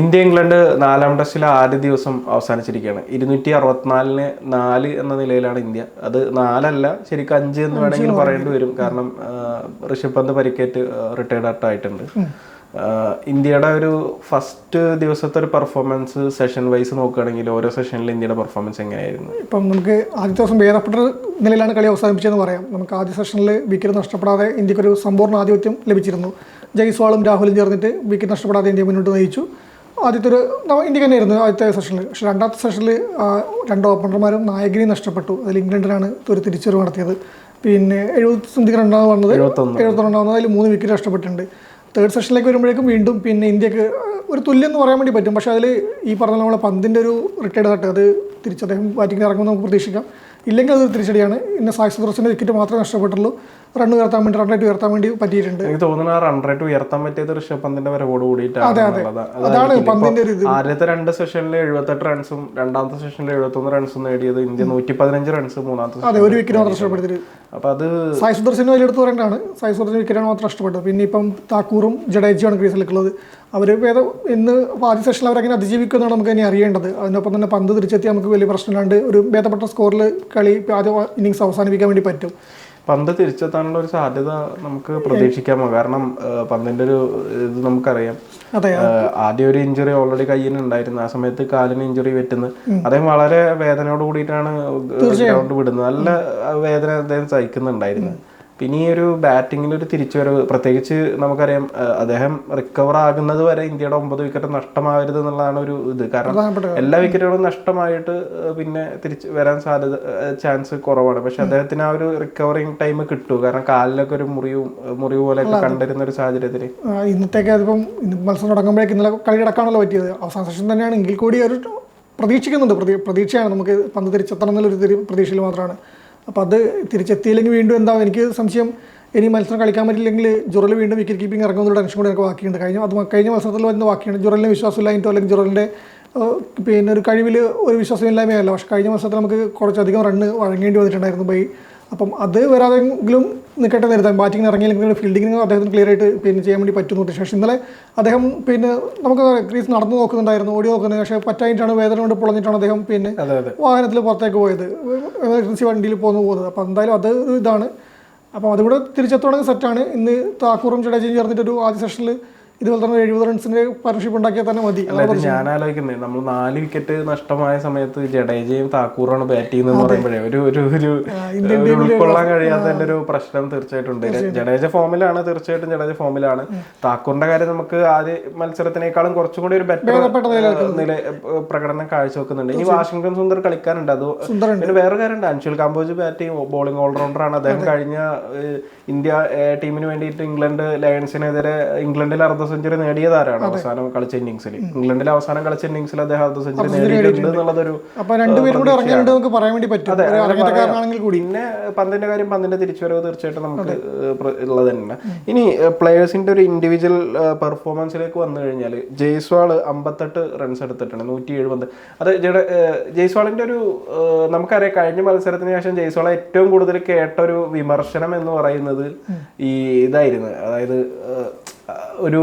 India England നാലാം ടെസ്റ്റിലെ ആദ്യ ദിവസം അവസാനിച്ചിരിക്കുകയാണ്. ഇരുന്നൂറ്റി അറുപത്തിനാലിന് നാല് എന്ന നിലയിലാണ് ഇന്ത്യ. അത് നാലല്ല ശരിക്കും അഞ്ച് എന്ന് വേണമെങ്കിൽ പറയേണ്ടി വരും. കാരണം ഋഷഭ് പന്ത് പരിക്കേറ്റ് റിട്ടയർഡ് ആയിട്ടുണ്ട്. ഇന്ത്യയുടെ ഒരു ഫസ്റ്റ് ദിവസത്തെ ഒരു പെർഫോമൻസ് സെഷൻ വൈസ് നോക്കുകയാണെങ്കിൽ ഓരോ സെഷനിൽ ഇന്ത്യയുടെ പെർഫോമൻസ് എങ്ങനെയായിരുന്നു? ഇപ്പം നമുക്ക് ആദ്യ ദിവസം ഭേദപ്പെട്ട നിലയിലാണ് കളി അവസാനിപ്പിച്ചതെന്ന് പറയാം. നമുക്ക് ആദ്യ സെഷനിൽ വിക്കറ്റ് നഷ്ടപ്പെടാതെ ഇന്ത്യക്കൊരു സമ്പൂർണ ആധിപത്യം ലഭിച്ചിരുന്നു. ജയ്സ്വാളും രാഹുലും ചേർന്നിട്ട് വിക്കറ്റ് നഷ്ടപ്പെടാതെ ഇന്ത്യ മുന്നോട്ട് നയിച്ചു. ആദ്യത്തെ ഒരു ഇന്ത്യയ്ക്ക് തന്നെ തന്നെയായിരുന്നു ആദ്യത്തെ സെഷനിൽ പക്ഷേ രണ്ടാമത്തെ സെഷനിൽ രണ്ട് ഓപ്പണർമാരും നായകനെയും നഷ്ടപ്പെട്ടു. അതിൽ ഇംഗ്ലണ്ടിനാണ് ഒരു തിരിച്ചറിവ് നടത്തിയത്. പിന്നെ എഴുപത്തി സന്ധിക്ക് രണ്ടാമത് വന്നത്. എഴുപത്തൊന്ന്. എഴുപത്തി റണ്ണാവുന്നത് അതിൽ മൂന്ന് വിക്കറ്റ് നഷ്ടപ്പെട്ടിട്ടുണ്ട്. തേർഡ് സെഷനിലേക്ക് വരുമ്പോഴേക്കും വീണ്ടും പിന്നെ ഇന്ത്യയ്ക്ക് ഒരു തുല്യം എന്ന് പറയാൻ വേണ്ടി പറ്റും. പക്ഷേ അതിൽ ഈ പറഞ്ഞ നമ്മളെ പന്തിന്റെ ഒരു റിട്ടയർഡ് തട്ട് അത് തിരിച്ച് അദ്ദേഹം ബാറ്റിംഗ് ഇറങ്ങുമെന്ന് നമുക്ക് പ്രതീക്ഷിക്കാം. ഇല്ലെങ്കിൽ അത് തിരിച്ചടിയാണ്. ഇന്ന് സാക്സ് ബ്രോസിന്റെ വിക്കറ്റ് മാത്രമേ നഷ്ടപ്പെട്ടുള്ളൂ. റൺ ഉയർത്താൻ വേണ്ടി റൺ റേറ്റ് ഉയർത്താൻ വേണ്ടി പറ്റിയിട്ടുണ്ട്. എനിക്ക് തോന്നുന്നു ആ റൺ റേറ്റ് ഉയർത്താൻ പറ്റിയത് ഋഷഭ് പന്തിന്റെ വരവോട് കൂടിയിട്ടാണ്. അതാണ് പന്തിന്റെ ഒരു ഇത്. ആദ്യത്തെ രണ്ട് സെഷനിൽ എഴുപത്തെട്ട് റൺസും രണ്ടാമത്തെ സെഷനിൽ എഴുപത്തൊന്ന് റൺസും നേടിയത് ഇന്ത്യ നൂറ്റി പതിനഞ്ച് റൺസ് മൂന്നാമത്തെ അതെ ഒരു വിക്കറ്റ് മാത്രം നഷ്ടപ്പെടുത്തിയിട്ട് അപ്പൊ അത് സായി സുദർശന് എടുത്ത് പറയേണ്ടതാണ്. സായി സുദർശൻ വിക്കറ്റാണ് മാത്രം നഷ്ടപ്പെട്ടത്. പിന്നെ ഇപ്പം താക്കൂറും ജഡേജുമാണ് ക്രീസിലേക്കുള്ളത് അവർ ഭേദം ഇന്ന് ആദ്യ സെഷനിൽ അവരങ്ങനെ അതിജീവിക്കുമെന്നാണ് നമുക്ക് ഇനി അറിയേണ്ടത്. അതിനൊപ്പം തന്നെ പന്ത് തിരിച്ചെത്തി നമുക്ക് വലിയ പ്രശ്നമില്ലാണ്ട് ഒരു ഭേദപ്പെട്ട സ്കോറിൽ കളി ആദ്യ ഇന്നിങ്സ് അവസാനിപ്പിക്കാൻ വേണ്ടി പറ്റും. പന്ത് തിരിച്ചെത്താനുള്ള ഒരു സാധ്യത നമുക്ക് പ്രതീക്ഷിക്കാമോ? കാരണം പന്തിന്റെ ഒരു ഇത് നമുക്കറിയാം. ആദ്യം ഒരു ഇഞ്ചുറി ഓൾറെഡി കയ്യിൽ ഉണ്ടായിരുന്നു. ആ സമയത്ത് കാലിന് ഇഞ്ചുറി പറ്റുന്നു. അദ്ദേഹം വളരെ വേദനയോട് കൂടിയിട്ടാണ് ഗ്രൗണ്ട് വിടുന്നത്. നല്ല വേദന അദ്ദേഹം സഹിക്കുന്നുണ്ടായിരുന്നു. പിന്നെ ഈ ഒരു ബാറ്റിങ്ങിന്റെ ഒരു തിരിച്ചുവരവ്. പ്രത്യേകിച്ച് നമുക്കറിയാം അദ്ദേഹം റിക്കവർ ആകുന്നത് വരെ ഇന്ത്യയുടെ ഒമ്പത് വിക്കറ്റ് നഷ്ടമാവരുത് എന്നുള്ളതാണ് ഒരു ഇത്. കാരണം എല്ലാ വിക്കറ്റുകളും നഷ്ടമായിട്ട് പിന്നെ തിരിച്ച് വരാൻ സാധ്യത ചാൻസ് കുറവാണ്. പക്ഷെ അദ്ദേഹത്തിന് ആ ഒരു റിക്കവറിങ് ടൈം കിട്ടും. കാരണം കാലിലൊക്കെ ഒരു മുറിവും മുറിവ് പോലെയൊക്കെ കണ്ടിരുന്ന ഒരു സാഹചര്യത്തിൽ ഇന്നത്തേക്ക് അതിപ്പം മത്സരം തുടങ്ങുമ്പോഴേക്ക് ഇന്നലെ കളി കിടക്കാണല്ലോ പറ്റിയത്. അവസാന സെഷൻ തന്നെയാണ് എങ്കിൽ കൂടി ഒരു പ്രതീക്ഷിക്കുന്നുണ്ട്. പ്രതീക്ഷയാണ് നമുക്ക് പന്ത് തിരിച്ചെത്തണം എന്നുള്ളൊരു പ്രതീക്ഷയിൽ മാത്രമാണ്. അപ്പോൾ അത് തിരിച്ചെത്തിയില്ലെങ്കിൽ വീണ്ടും എന്താ എനിക്ക് സംശയം ഇനി മത്സരം കളിക്കാൻ പറ്റില്ലെങ്കിൽ ജുറൽ വീണ്ടും വിക്കറ്റ് കീപ്പിംഗ് ഇറങ്ങുന്നൊരു ടെൻഷൻ കൂടി എനിക്ക് ബാക്കിയുണ്ട്. കഴിഞ്ഞ അത് കഴിഞ്ഞ മത്സരത്തിൽ വരുന്ന ബാക്കിയാണ് ജുറലിന് വിശ്വാസമില്ലായിട്ടോ അല്ലെങ്കിൽ ജുറലിന്റെ പിന്നെ ഒരു കഴിവിൽ ഒരു വിശ്വാസമില്ലായ്മയല്ല. പക്ഷേ കഴിഞ്ഞ മത്സരത്തിൽ നമുക്ക് കുറച്ചധികം റണ്ണ് വഴങ്ങേണ്ടി വന്നിട്ടുണ്ടായിരുന്നു. ബൈ അപ്പം അത് വരാതെങ്കിലും നിൽക്കട്ടെ നേരത്തെ ബാറ്റിംഗ് ഇറങ്ങിയില്ലെങ്കിൽ ഫീൽഡിങ്ങിന് അദ്ദേഹത്തിന് ക്ലിയർ ആയിട്ട് പിന്നെ ചെയ്യാൻ വേണ്ടി പറ്റുന്നുണ്ട് പക്ഷേ ഇന്നലെ അദ്ദേഹം പിന്നെ നമുക്ക് ക്രീസ് നടന്നു നോക്കുന്നുണ്ടായിരുന്നു ഓടി നോക്കുന്നത് പക്ഷേ പറ്റായിട്ടാണ് വേദന കൊണ്ട് പൊളഞ്ഞിട്ടാണ് അദ്ദേഹം പിന്നെ വാഹനത്തിൽ പുറത്തേക്ക് പോയത്. എമർജൻസി വണ്ടിയിൽ പോന്നു പോകുന്നത്. അപ്പോൾ എന്തായാലും അത് ഇതാണ്. അപ്പോൾ അതുകൂടെ തിരിച്ചെത്തുവാണെങ്കിൽ സെറ്റാണ് ഇന്ന് താക്കൂറും ജഡേജയും ചേർന്നിട്ടൊരു ആദ്യ സെഷനിൽ ഇതുപോലെ തന്നെ എഴുപത് റൺസിന്റെ പാർട്ണർഷിപ്പ് ഉണ്ടാക്കിയാൽ തന്നെ മതി. ഞാൻ ആലോചിക്കുന്നത് നമ്മൾ നാല് വിക്കറ്റ് നഷ്ടമായ സമയത്ത് ജഡേജയും താക്കൂറാണ് ബാറ്റ് ചെയ്യുന്നത് പറയുമ്പോഴേ ഒരു ഒരു ഒരു ഒരു ഉൾക്കൊള്ളാൻ കഴിയാത്തതിന്റെ ഒരു പ്രശ്നം തീർച്ചയായിട്ടും ഉണ്ട്. ജഡേജ ഫോമിലാണ് തീർച്ചയായിട്ടും ജഡേജ ഫോമിലാണ് താക്കൂറിന്റെ കാര്യം നമുക്ക് ആദ്യ മത്സരത്തിനേക്കാളും കുറച്ചും കൂടി ഒരു ബെറ്റർ നില പ്രകടനം കാഴ്ചവെക്കുന്നുണ്ട്. ഇനി വാഷിംഗ്ടൺ സുന്ദർ കളിക്കാനുണ്ട്. അത് പിന്നെ വേറെ കാര്യമുണ്ട്. അൻഷുൽ കാമ്പോജ് ബാറ്റ് ചെയ്യും. ബോളിംഗ് ഓൾറൗണ്ടർ ആണ് അദ്ദേഹം കഴിഞ്ഞ ഇന്ത്യ ടീമിന് വേണ്ടിയിട്ട് ഇംഗ്ലണ്ട് ലയൺസിനെതിരെ ഇംഗ്ലണ്ടിൽ അർദ്ധ സെഞ്ചുറി നേടിയതാരാണ് അവസാനം കളിച്ച ഇന്നിംഗ്സിൽ ഇംഗ്ലണ്ടിൽ അവസാനം കളിച്ച ഇന്നിംഗ്സിൽ അദ്ദേഹം അർദ്ധ സെഞ്ചുറി നേടിയിട്ടുണ്ട് എന്നുള്ളതൊരു പിന്നെ പന്തിന്റെ കാര്യം പന്തിന്റെ തിരിച്ചുവരവ് തീർച്ചയായിട്ടും നമുക്ക് ഉള്ളത് തന്നെ. ഇനി പ്ലേയേഴ്സിന്റെ ഒരു ഇൻഡിവിജ്വൽ പെർഫോമൻസിലേക്ക് വന്നു കഴിഞ്ഞാൽ ജയ്സ്വാൾ അമ്പത്തെട്ട് റൺസ് എടുത്തിട്ടുണ്ട് നൂറ്റി എഴുപത് അത് ജയ്സ്വാളിന്റെ ഒരു നമുക്കറിയാം കഴിഞ്ഞ മത്സരത്തിന് ശേഷം ജയ്സ്വാൾ ഏറ്റവും കൂടുതൽ കേട്ട ഒരു വിമർശനം എന്ന് പറയുന്നത് ഈ ഇതായിരുന്നു. അതായത് ഒരു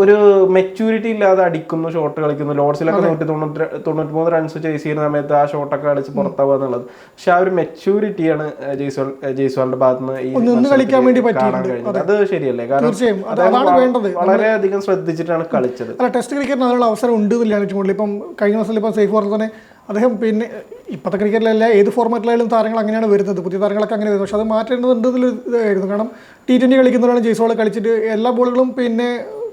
ഒരു മെച്യൂരിറ്റി ഇല്ലാതെ അടിക്കുന്നു ഷോട്ട് കളിക്കുന്നു. ലോഡ്സിലൊക്കെ നൂറ്റി തൊണ്ണൂറ്റി തൊണ്ണൂറ്റി മൂന്ന് റൺസ് ചേസ് ചെയ്യുന്ന സമയത്ത് ആ ഷോട്ടൊക്കെ അടിച്ച് പുറത്താവുക എന്നുള്ളത്. പക്ഷെ ആ ഒരു മെച്യൂരിറ്റിയാണ് ജയ്സ്വാൾ ജയ്സ്വാളിന്റെ ഭാഗത്ത് നിന്ന് കളിക്കാൻ വേണ്ടി അത്. ശരിയല്ലേ? കാരണം അതാണ് വേണ്ടത്. വളരെയധികം ശ്രദ്ധിച്ചിട്ടാണ് കളിച്ചത്. ടെസ്റ്റ് ക്രിക്കറ്റിന് അതിനുള്ള അവസരം ഉണ്ട് എന്നില്ലാണ് ഏറ്റവും കൂടുതൽ ഇപ്പം കഴിഞ്ഞ മാസത്തിൽ ഇപ്പം സേഫ് പറഞ്ഞ തന്നെ അദ്ദേഹം പിന്നെ ഇപ്പോഴത്തെ ക്രിക്കറ്റിലല്ല ഏത് ഫോർമാറ്റിലായാലും താരങ്ങൾ അങ്ങനെയാണ് വരുന്നത്. പുതിയ താരങ്ങളൊക്കെ അങ്ങനെ വരുന്നത്. പക്ഷേ അത് മാറ്റേണ്ടതുണ്ട് എന്നൊരു ഇതായിരുന്നു കാരണം ടി ട്വന്റി കളിക്കുന്നവരാണ് ജയ്സോൾ കളിച്ചിട്ട് എല്ലാ ബോളുകളും പിന്നെ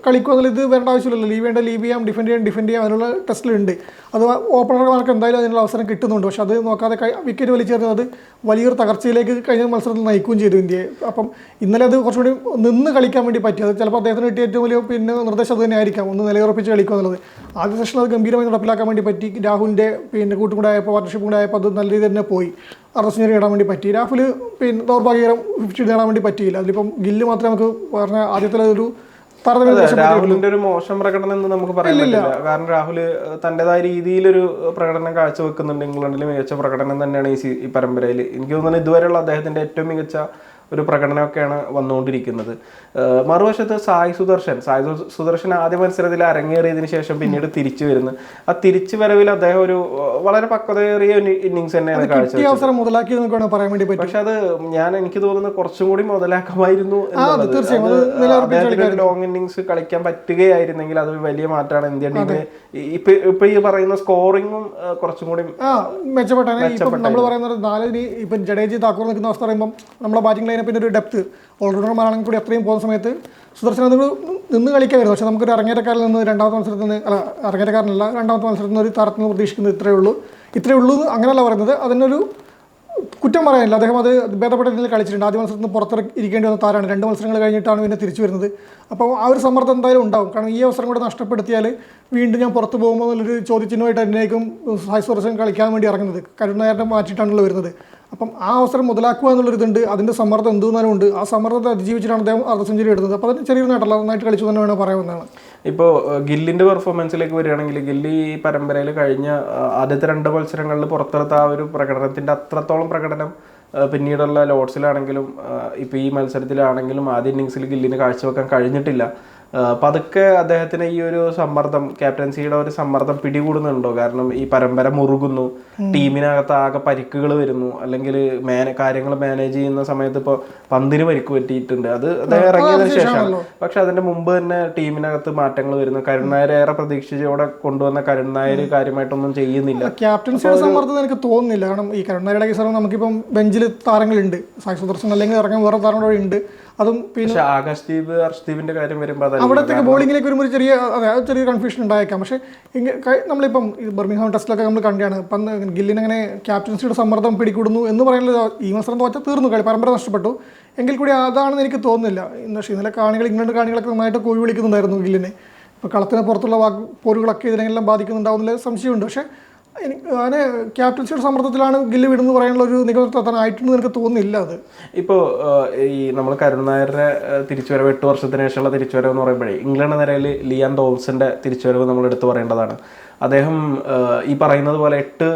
കളിക്കുക എന്നുള്ള ഇത് വരേണ്ട ആവശ്യമില്ലല്ലോ. ലീവ് ചെയ്യേണ്ട ലീവ് ചെയ്യാം ഡിഫെൻഡ് ചെയ്യാം ഡിഫെൻഡ് ചെയ്യാം അതിനുള്ള ടെസ്റ്റിലുണ്ട്. അത് ഓപ്പണർമാർക്ക് എന്തായാലും അതിനുള്ള അവസരം കിട്ടുന്നുണ്ട്. പക്ഷേ അത് നോക്കാതെ വിക്കറ്റ് വലിച്ചേർന്നത് വലിയൊരു തകർച്ചയിലേക്ക് കഴിഞ്ഞ മത്സരത്തിൽ നയിക്കുകയും ചെയ്തു ഇന്ത്യയെ. അപ്പം ഇന്നലെ അത് കുറച്ചുകൂടി നിന്ന് കളിക്കാൻ വേണ്ടി പറ്റി. അത് ചിലപ്പോൾ അദ്ദേഹത്തിന് കിട്ടിയ ഏറ്റവും വലിയ പിന്നെ നിർദ്ദേശം അത് തന്നെ ആയിരിക്കാം. ഒന്ന് നിലയുറപ്പിച്ച് കളിക്കുക എന്നുള്ളത്. ആദ്യ സെഷൻ അത് ഗംഭീരമായി നടപ്പിലാക്കാൻ വേണ്ടി പറ്റി. രാഹുലിന്റെ പിന്നെ കൂട്ടും കൂടെ ആയപ്പോൾ പാർട്ണർഷിപ്പ് കൂടെ ആയപ്പോൾ അത് നല്ല രീതിയിൽ തന്നെ പോയി. സെഞ്ചുറി നേടാൻ വേണ്ടി പറ്റി. രാഹുൽ പിന്നെ ദൗർഭാഗ്യകരം ഫിഫ്റ്റി നേടാൻ വേണ്ടി പറ്റിയില്ല. അതിലിപ്പം ഗില്ല് മാത്രമേ നമുക്ക് പറഞ്ഞ ആദ്യത്തിലെ ഒരു താരതമ്യ അതെ, രാഹുലിന്റെ ഒരു മോശം പ്രകടനം എന്ന് നമുക്ക് പറയാൻ പറ്റില്ല. കാരണം രാഹുൽ തന്റേതായ രീതിയിലൊരു പ്രകടനം കാഴ്ചവെക്കുന്നുണ്ട്. ഇംഗ്ലണ്ടിൽ മികച്ച പ്രകടനം തന്നെയാണ് ഈ പരമ്പരയിൽ എനിക്ക് തോന്നുന്നത് ഇതുവരെയുള്ള അദ്ദേഹത്തിന്റെ ഏറ്റവും മികച്ച ഒരു പ്രകടനമൊക്കെയാണ് വന്നുകൊണ്ടിരിക്കുന്നത്. മറുവശത്ത് സായ് സുദർശൻ സായ് സുദർശൻ ആദ്യ മത്സരത്തിൽ അരങ്ങേറിയതിനു ശേഷം പിന്നീട് തിരിച്ചു വരുന്നു. ആ തിരിച്ചു വരവിൽ അദ്ദേഹം ഒരു വളരെ പക്വതയേറിയ ഇന്നിങ്സ് തന്നെയാണ് കാഴ്ച അവസരം മുതലാക്കി പറയാൻ വേണ്ടി പറ്റും. പക്ഷെ അത് ഞാൻ എനിക്ക് തോന്നുന്നത് കുറച്ചും കൂടി മുതലാക്കമായിരുന്നു ലോങ് ഇന്നിങ്സ് കളിക്കാൻ പറ്റുകയായിരുന്നെങ്കിൽ അത് വലിയ മാറ്റമാണ് ഇന്ത്യൻ ടീമിന്. ഇപ്പൊ ഇപ്പൊ ഈ പറയുന്ന സ്കോറിംഗും കുറച്ചും കൂടി ആ മെച്ചപ്പെട്ടാണ്. നമ്മൾ പറയുന്നത് നാല് ഇപ്പൊ ജഡേജി താക്കൂർ നിൽക്കുന്ന അവസ്ഥ പറയുമ്പോൾ നമ്മുടെ ബാറ്റിംഗ് ലൈനപ്പിന്റെ ഒരു ഡെപ്ത് ഓൾറൗണ്ടർമാരാണെങ്കിൽ കൂടി അത്രയും പോകുന്ന സമയത്ത് സുദർശന അത് നിന്ന് കളിക്കായിരുന്നു. പക്ഷേ നമുക്കൊരു അരങ്ങേറ്റക്കാരിൽ നിന്ന് രണ്ടാമത്തെ മത്സരത്തിൽ നിന്ന് അല്ല അരങ്ങേറ്റക്കാരനല്ല രണ്ടാമത്തെ മത്സരത്തിൽ നിന്ന് ഒരു താരത്തിൽ നിന്ന് പ്രതീക്ഷിക്കുന്നത് ഇത്രയേ ഉള്ളൂ. ഇത്രയേ ഉള്ളൂ അങ്ങനെയല്ല പറയുന്നത്. അതിനൊരു കുറ്റം പറയാനില്ല. അദ്ദേഹം അത് ഭേദപ്പെട്ട രീതിയിൽ കളിച്ചിട്ടുണ്ട്. ആദ്യ മത്സരത്തിൽ നിന്ന് പുറത്ത് ഇരിക്കേണ്ടി വന്ന താരമാണ് രണ്ട് മത്സരങ്ങൾ കഴിഞ്ഞിട്ടാണ് പിന്നെ തിരിച്ചു വരുന്നത്. അപ്പോൾ ആ ഒരു സമ്മർദ്ദം എന്തായാലും ഉണ്ടാവും. കാരണം ഈ അവസരം കൂടെ നഷ്ടപ്പെടുത്തിയാൽ വീണ്ടും ഞാൻ പുറത്ത് പോകുമ്പോൾ എന്നുള്ളൊരു ചോദ്യചിഹ്നമായിട്ട് എന്നേക്കും സായി സുദർശൻ കളിക്കാൻ വേണ്ടി ഇറങ്ങുന്നത്. കരുണായരുടെ മാറ്റിയിട്ടാണല്ലോ വരുന്നത്. അപ്പം ആ അവസരം മുതലാക്കുക എന്നുള്ളൊരിതുണ്ട്. അതിന്റെ സമ്മർദ്ദം എന്തുവന്നാലും ഉണ്ട്. ആ സമ്മർദ്ദത്തെ അതിജീവിച്ചിട്ടാണ് അദ്ദേഹം അർദ്ധ സെഞ്ചുറി എടുത്തത്. അപ്പോൾ അതിന് ചെറിയൊരു നേട്ടമല്ല നന്നായിട്ട് കളിച്ചു തന്നെ വേണം പറയാവുന്നതാണ് ഇപ്പോൾ ഗില്ലിന്റെ പെർഫോമൻസിലേക്ക് വരികയാണെങ്കിൽ ഗില്ലി ഈ പരമ്പരയിൽ കഴിഞ്ഞ ആദ്യത്തെ രണ്ട് മത്സരങ്ങളിൽ പുറത്തെടുത്ത ആ ഒരു പ്രകടനത്തിന്റെ അത്രത്തോളം പ്രകടനം പിന്നീടുള്ള ലോഡ്സിലാണെങ്കിലും ഇപ്പോൾ ഈ മത്സരത്തിലാണെങ്കിലും ആദ്യ ഇന്നിങ്സിൽ ഗില്ലിന് കാഴ്ചവെക്കാൻ കഴിഞ്ഞിട്ടില്ല. പതുക്കെ അദ്ദേഹത്തിന് ഈ ഒരു സമ്മർദ്ദം ക്യാപ്റ്റൻസിയുടെ ഒരു സമ്മർദ്ദം പിടികൂടുന്നുണ്ടോ? കാരണം ഈ പരമ്പര മുറുകുന്നു ടീമിനകത്ത് ആകെ പരിക്കുകൾ വരുന്നു അല്ലെങ്കിൽ മാന കാര്യങ്ങൾ മാനേജ് ചെയ്യുന്ന സമയത്ത് ഇപ്പോൾ പന്തിന് പരിക്ക് പറ്റിയിട്ടുണ്ട്. അത് അദ്ദേഹം ഇറങ്ങിയതിനു ശേഷമാണ്. പക്ഷെ അതിന്റെ മുമ്പ് തന്നെ ടീമിനകത്ത് മാറ്റങ്ങൾ വരുന്നു. കരുൺ നായർ ഏറെ പ്രതീക്ഷിച്ചോടെ കൊണ്ടുവന്ന കരുൺ നായർ കാര്യമായിട്ടൊന്നും ചെയ്യുന്നില്ല. ക്യാപ്റ്റൻസിയുടെ സമ്മർദ്ദം എനിക്ക് തോന്നുന്നില്ല. കാരണം ഈ കരുണായുടെ കേസാണ് നമുക്കിപ്പം ബെഞ്ചിൽ താരങ്ങളുണ്ട്. സായി സുദർശൻ അല്ലെങ്കിൽ ഇറങ്ങാൻ വേറെ താരങ്ങളോട് ഉണ്ട്. അതും പിന്നെ ആകാശ്ദീപ് ഹർഷ്ദീപിന്റെ കാര്യം വരുമ്പോൾ അവിടത്തേക്ക് ബോളിങ്ങിലേക്ക് വരുമ്പോൾ ചെറിയ അതെ ചെറിയ കൺഫ്യൂഷൻ ഉണ്ടായേക്കാം. പക്ഷേ നമ്മളിപ്പം ഈ ബർമിംഗ്ഹാം ടെസ്റ്റിലൊക്കെ നമ്മൾ കണ്ടാണ് ഇപ്പം ഗില്ലിന് അങ്ങനെ ക്യാപ്റ്റൻസിയുടെ സമ്മർദ്ദം പിടികൂടുന്നു എന്ന് പറയുന്നത് ഈ മത്സരം തോറ്റ തീർന്നു. കളി പരമ്പര നഷ്ടപ്പെട്ടു. എങ്കിൽ കൂടി അതാണെന്ന് എനിക്ക് തോന്നുന്നില്ല. ഇന്ന് പക്ഷേ ഇന്നലെ കാണികൾ ഇംഗ്ലണ്ട് കാണികളൊക്കെ നന്നായിട്ട് കോഴി വിളിക്കുന്നുണ്ടായിരുന്നു ഗില്ലിനെ. ഇപ്പോൾ കളത്തിന് പുറത്തുള്ള വാക്ക് പോരുകളൊക്കെ ഇതിനെല്ലാം ബാധിക്കുന്നുണ്ടാവുന്നില്ല സംശയമുണ്ട്. പക്ഷേ അങ്ങനെ ക്യാപ്റ്റൻസിയുടെ സമ്മർദ്ദത്തിലാണ് ഗില്ല് വിടുന്നു പറയാനുള്ള ഒരു നിഗമനത്തിൽ ആയിട്ടുണ്ടെന്ന് എനിക്ക് തോന്നുന്നില്ല അത്? ഇപ്പോൾ ഈ നമ്മൾ കരുൺ നായരുടെ തിരിച്ചുവരവ് എട്ട് വർഷത്തിന് ശേഷമുള്ള തിരിച്ചുവരവ് എന്ന് പറയുമ്പോഴേ ഇംഗ്ലണ്ട് നിരയിൽ ലിയാൻ തോംസന്റെ തിരിച്ചുവരവ് നമ്മൾ എടുത്തു പറയേണ്ടതാണ്. അദ്ദേഹം ഈ പറയുന്നത് പോലെ എട്ട്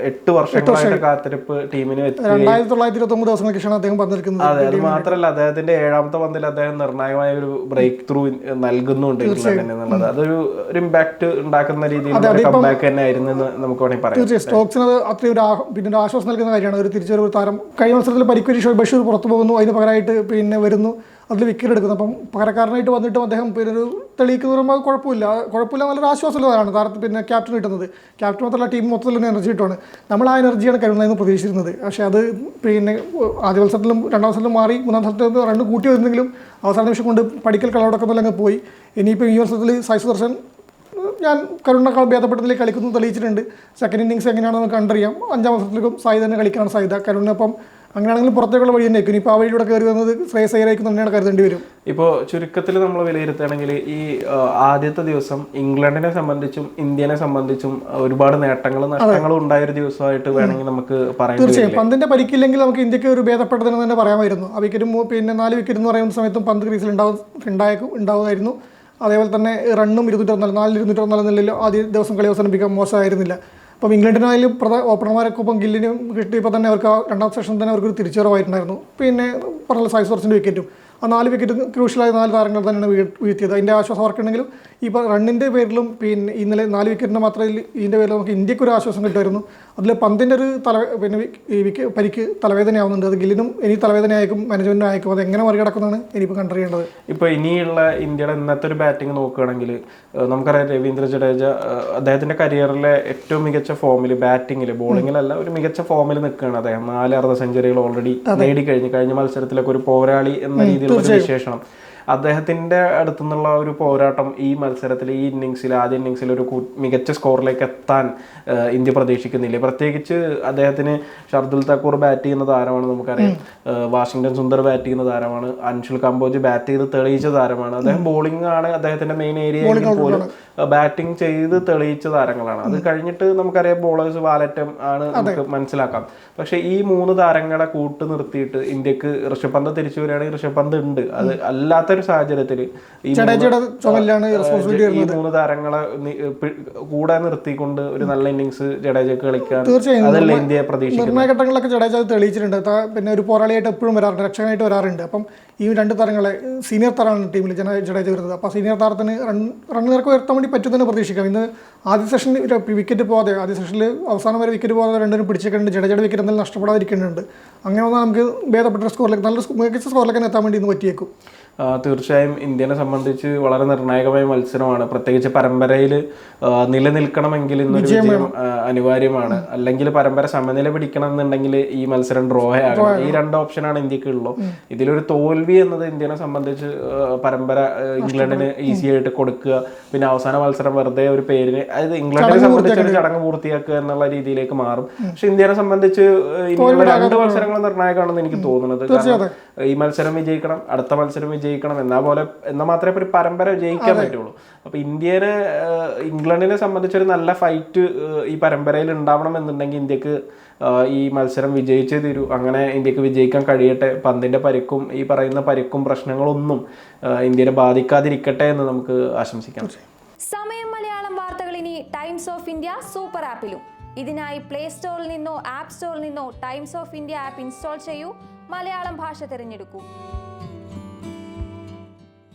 എട്ട് വർഷങ്ങളായിട്ട് കാത്തിരിപ്പ് ടീമിന് രണ്ടായിരത്തി തൊള്ളായിരത്തി ഇരുപത്തൊമ്പത് ദിവസങ്ങൾക്ക് ശേഷമാണ് അദ്ദേഹം പങ്കെടുക്കുന്നത് അതെ അത് മാത്രല്ല അദ്ദേഹത്തിന്റെ ഏഴാമത്തെ പന്തിൽ അദ്ദേഹം നിർണായകമായ ഒരു ബ്രേക്ക് ത്രൂ നൽകുന്നുണ്ട് എന്നുള്ളത്. അതൊരു ഒരു ഇമ്പാക്ട് ഉണ്ടാക്കുന്ന രീതിയിൽ കംബാക്ക് തന്നെ ആയിരുന്നു എന്ന് നമുക്ക് വേണമെങ്കിൽ പറയാം. തീർച്ചയായും. സ്റ്റോക്സിന് അത് ഒരു പിന്നെ ഒരു ആശ്വാസം നൽകുന്ന കാര്യമാണ്. ഒരു തിരിച്ചൊരു താരം. കഴിഞ്ഞ മത്സരത്തിൽ പരിക്കുരി ഷോയ് ബഷീർ പുറത്തു പോകുന്നു. അതിന് പകരമായിട്ട് പിന്നെ വരുന്നു. അതിൽ വിക്കറ്റ് എടുക്കുന്നു. അപ്പം പകരക്കാരനായിട്ട് വന്നിട്ടും അദ്ദേഹം പിന്നെ ഒരു തെളിയിക്കുന്ന പറയുമ്പോൾ കുഴപ്പമില്ല. കുഴപ്പമില്ല നല്ലൊരു ആശ്വാസമുള്ളതാണ് താരത്തിൽ പിന്നെ ക്യാപ്റ്റൻ കിട്ടുന്നത്. ക്യാപ്റ്റൻ മാത്രമല്ല ടീം മൊത്തത്തിൽ തന്നെ എനർജി കിട്ടുവാണ്. നമ്മൾ ആ എനർജിയാണ് കഴിയുന്നതെന്ന് പ്രതീക്ഷിച്ചിരുന്നത്. പക്ഷേ അത് പിന്നെ ആദ്യ മത്സരത്തിലും രണ്ടാം മത്സരത്തിലും മാറി മൂന്നാം മത്സരത്തിൽ റണ്ണ് കൂട്ടി വരുന്നെങ്കിലും അവസാന നിമിഷം കൊണ്ട് പഠിക്കൽ കളവടക്കം തന്നെ അങ്ങ് പോയി. ഇനിയിപ്പോൾ ഈ വർഷത്തിൽ സായി സുദർശൻ ഞാൻ കരുണക്കാൾ ഭേദപ്പെട്ടതിൽ കളിക്കുന്നു തെളിയിച്ചിട്ടുണ്ട്. സെക്കൻഡ് ഇന്നിങ്സ് എങ്ങനെയാണെന്ന് നമുക്ക് കണ്ടറിയാം. അഞ്ചാം മത്സരത്തിലേക്കും സായി തന്നെ കളിക്കാനാണ് സാധ്യത. കരുണിനൊപ്പം അങ്ങനെയാണെങ്കിൽ പുറത്തേക്കുള്ള വഴി തന്നെ ഇപ്പോൾ ആ വഴിയിലൂടെ കയറി വന്നത് ശ്രേയസ് അയ്യരായിരിക്കും തന്നെയാണ് കരുതേണ്ടി വരും. ഇപ്പോൾ ചുരുക്കത്തിൽ നമ്മൾ വിലയിരുത്തുകയാണെങ്കിൽ ഈ ആദ്യത്തെ ദിവസം ഇംഗ്ലണ്ടിനെ സംബന്ധിച്ചും ഇന്ത്യനെ സംബന്ധിച്ചും ഒരുപാട് നേട്ടങ്ങളും നഷ്ടങ്ങളും ഉണ്ടായ ഒരു ദിവസമായിട്ട് വേണമെങ്കിൽ നമുക്ക് പറയാം തീർച്ചയായും. പന്തിന്റെ പരിക്കില്ലെങ്കിൽ നമുക്ക് ഇന്ത്യയ്ക്ക് ഒരു ഭേദപ്പെട്ടതെന്ന് തന്നെ പറയാമായിരുന്നു. ആ വിക്കറ്റും പിന്നെ നാല് വിക്കറ്റ് എന്ന് പറയുന്ന സമയത്തും പന്ത് ക്രീസിൽ ഉണ്ടാവും ഉണ്ടായേക്കും ഉണ്ടാവുമായിരുന്നു. അതേപോലെ തന്നെ റണ്ണും ഇരുന്നൂറ്റി നാല് ഇരുന്നൂറ്റി ഒന്നാൽ നിലയിൽ ആദ്യ ദിവസം കളി അവസാനിപ്പിക്കാൻ മോശമായിരുന്നില്ല. അപ്പം ഇംഗ്ലണ്ടിനായാലും പ്രധാന ഓപ്പണർമാരൊക്കെ ഇപ്പം ഗില്ലിനും കിട്ടിയപ്പോൾ തന്നെ അവർക്ക് രണ്ടാം സെഷൻ തന്നെ അവർക്ക് തിരിച്ചറിവായിട്ടുണ്ടായിരുന്നു പിന്നെ പറഞ്ഞ സൈസ് ഫോർസിന്റെ വിക്കറ്റും ആ നാല് വിക്കറ്റ് ക്രൂഷ്യലായ നാല് താരങ്ങൾ തന്നെയാണ് വീഴ് വീഴ്ത്തിയത്. അതിന്റെ ആശ്വാസം അവർക്കുണ്ടെങ്കിലും ഇപ്പോൾ റണ്ണിന്റെ പേരിലും പിന്നെ ഇന്നലെ നാല് വിക്കറ്റിന്റെ മാത്രമേ ഇതിന്റെ പേരിൽ നമുക്ക് ഇന്ത്യയ്ക്ക് ഒരു ആശ്വാസം കിട്ടുമായിരുന്നു. അതിൽ പന്തിന്റെ ഒരു തല പിന്നെ വിക്ക് ഈ വിക്ക് പരിക്ക് തലവേദനയാവുന്നുണ്ട്. അത് ഗില്ലിനും ഇനി തലവേദനയായിരിക്കും മാനേജ്മെന്റിനും അയക്കും അത് എങ്ങനെ മറികടക്കുന്നതാണ് ഇനിയിപ്പോൾ കണ്ടറിയേണ്ടത്. ഇപ്പോൾ ഇനിയുള്ള ഇന്ത്യയുടെ ഇന്നത്തെ ഒരു ബാറ്റിംഗ് നോക്കുകയാണെങ്കിൽ നമുക്കറിയാം രവീന്ദ്ര ജഡേജ അദ്ദേഹത്തിന്റെ കരിയറിലെ ഏറ്റവും മികച്ച ഫോമിൽ ബാറ്റിങ്ങിൽ ബോളിങ്ങിലല്ല ഒരു മികച്ച ഫോമിൽ നിൽക്കുകയാണ് അദ്ദേഹം. നാല് അർദ്ധ സെഞ്ചുറികൾ ഓൾറെഡി നേടി കഴിഞ്ഞു കഴിഞ്ഞ മത്സരത്തിലൊക്കെ ഒരു പോരാളി എന്ന രീതിയിലുള്ള ഒരു വിശേഷണം അദ്ദേഹത്തിന്റെ അടുത്തുനിന്നുള്ള ഒരു പോരാട്ടം ഈ മത്സരത്തിൽ ഈ ഇന്നിങ്സിൽ ആദ്യ ഇന്നിങ്സിൽ ഒരു മികച്ച സ്കോറിലേക്ക് എത്താൻ ഇന്ത്യ പ്രതീക്ഷിക്കുന്നില്ല? പ്രത്യേകിച്ച് അദ്ദേഹത്തിന് ഷർദുൽ താക്കൂർ ബാറ്റ് ചെയ്യുന്ന താരമാണ് നമുക്കറിയാം. വാഷിങ്ടൺ സുന്ദർ ബാറ്റ് ചെയ്യുന്ന താരമാണ്. അൻഷുൽ കമ്പോജ് ബാറ്റ് ചെയ്ത് തെളിയിച്ച താരമാണ്. അദ്ദേഹം ബോളിംഗ് ആണ് അദ്ദേഹത്തിന്റെ മെയിൻ ഏരിയ പോലും ബാറ്റിംഗ് ചെയ്ത് തെളിയിച്ച താരങ്ങളാണ്. അത് കഴിഞ്ഞിട്ട് നമുക്കറിയാം ബോളേഴ്സ് വാലറ്റം ആണ് നമുക്ക് മനസ്സിലാക്കാം. പക്ഷേ ഈ മൂന്ന് താരങ്ങളെ കൂട്ട് നിർത്തിയിട്ട് ഇന്ത്യയ്ക്ക് ഋഷഭ് പന്ത് തിരിച്ചു വരികയാണെങ്കിൽ ഋഷഭ് പന്ത് ഉണ്ട്. അത് അല്ലാത്തൊരു സാഹചര്യത്തിൽ ഈ മൂന്ന് താരങ്ങളെ കൂടെ നിർത്തിക്കൊണ്ട് ഒരു നല്ല ഇന്നിങ്സ് ജഡേജക്ക് കളിക്കാൻ തീർച്ചയായും. അതല്ല ഇന്ത്യയെ പ്രതീക്ഷിക്കുന്നത്. ഘട്ടങ്ങളിലൊക്കെ ജഡേജ തെളിയിച്ചിട്ടുണ്ട്. പിന്നെ ഒരു പോരാളിയായിട്ട് എപ്പോഴും വരാറുണ്ട് രക്ഷകനായിട്ട് വരാറുണ്ട്. അപ്പം ഈ രണ്ട് താരങ്ങളെ സീനിയർ താരമാണ് ടീമിൽ ജഡേജ വരുന്നത്. അപ്പോൾ സീനിയർ താരത്തിന് റൺ റൺ നിരക്ക് ഉയർത്താൻ വേണ്ടി പറ്റും തന്നെ പ്രതീക്ഷിക്കാം. ഇന്ന് ആദ്യ സെഷനിൽ വിക്കറ്റ് പോകാതെ ആദ്യ സെഷനിൽ അവസാനം വരെ വിക്കറ്റ് പോകാതെ രണ്ടിനും പിടിച്ചിട്ടുണ്ട് ജഡേജയുടെ വിക്കറ്റ് എന്തായാലും നഷ്ടപ്പെടാതിരിക്കുന്നുണ്ട് അങ്ങനെ വന്നാൽ നമുക്ക് ഭേദപ്പെട്ട സ്കോറിലേക്ക് നല്ല മികച്ച സ്കോറിലേക്ക് തന്നെ എത്താൻ വേണ്ടി ഇന്ന് പറ്റിയേക്കും. തീർച്ചയായും ഇന്ത്യനെ സംബന്ധിച്ച് വളരെ നിർണായകമായ മത്സരമാണ്. പ്രത്യേകിച്ച് പരമ്പരയിൽ നിലനിൽക്കണമെങ്കിൽ ഇന്നൊരു വിജയം അനിവാര്യമാണ്. അല്ലെങ്കിൽ പരമ്പര സമനില പിടിക്കണം എന്നുണ്ടെങ്കിൽ ഈ മത്സരം ഡ്രോ ആകണം. ഈ രണ്ട് ഓപ്ഷനാണ് ഇന്ത്യയ്ക്ക് ഉള്ളൂ ഇതിലൊരു തോൽവി എന്നത് ഇന്ത്യനെ സംബന്ധിച്ച് പരമ്പര ഇംഗ്ലണ്ടിന് ഈസി ആയിട്ട് കൊടുക്കുക. പിന്നെ അവസാന മത്സരം വെറുതെ ഒരു പേരിന് അതായത് ഇംഗ്ലണ്ടിനെ സംബന്ധിച്ച് ഒരു ചടങ്ങ് പൂർത്തിയാക്കുക എന്നുള്ള രീതിയിലേക്ക് മാറും. പക്ഷെ ഇന്ത്യനെ സംബന്ധിച്ച് ഇനിയുള്ള രണ്ട് മത്സരങ്ങൾ നിർണായകമാണെന്ന് എനിക്ക് തോന്നുന്നത്. ഈ മത്സരം വിജയിക്കണം അടുത്ത മത്സരം വിജയിക്കണം എന്നാ പോലെ എന്നാൽ മാത്രമേ ഒരു പരമ്പര ജയിക്കാൻ പറ്റുള്ളൂ. അപ്പൊ ഇന്ത്യനെ ഇംഗ്ലണ്ടിനെ സംബന്ധിച്ചൊരു നല്ല ഫൈറ്റ് ഈ പരമ്പരയിൽ ഉണ്ടാവണം എന്നുണ്ടെങ്കിൽ ഇന്ത്യയ്ക്ക് ഈ മത്സരം വിജയിച്ചേ തീരൂ. അങ്ങനെ ഇന്ത്യയ്ക്ക് വിജയിക്കാൻ കഴിയട്ടെ. പന്തിന്റെ പരിക്കും ഈ പറയുന്ന പരിക്കും പ്രശ്നങ്ങളൊന്നും ഇന്ത്യയെ ഇന്ത്യനെ ബാധിക്കാതിരിക്കട്ടെ എന്ന് നമുക്ക് ആശംസിക്കാം. സമയം മലയാളം വാർത്തകൾ ഇനി ടൈംസ് ഓഫ് ഇന്ത്യ സൂപ്പർ ആപ്പിലും. ഇതിനായി പ്ലേ സ്റ്റോറിൽ നിന്നോ ആപ്പ് സ്റ്റോറിൽ നിന്നോ times of India app install ചെയ്യൂ. മലയാളം ഭാഷ തിരഞ്ഞെടുക്കൂ.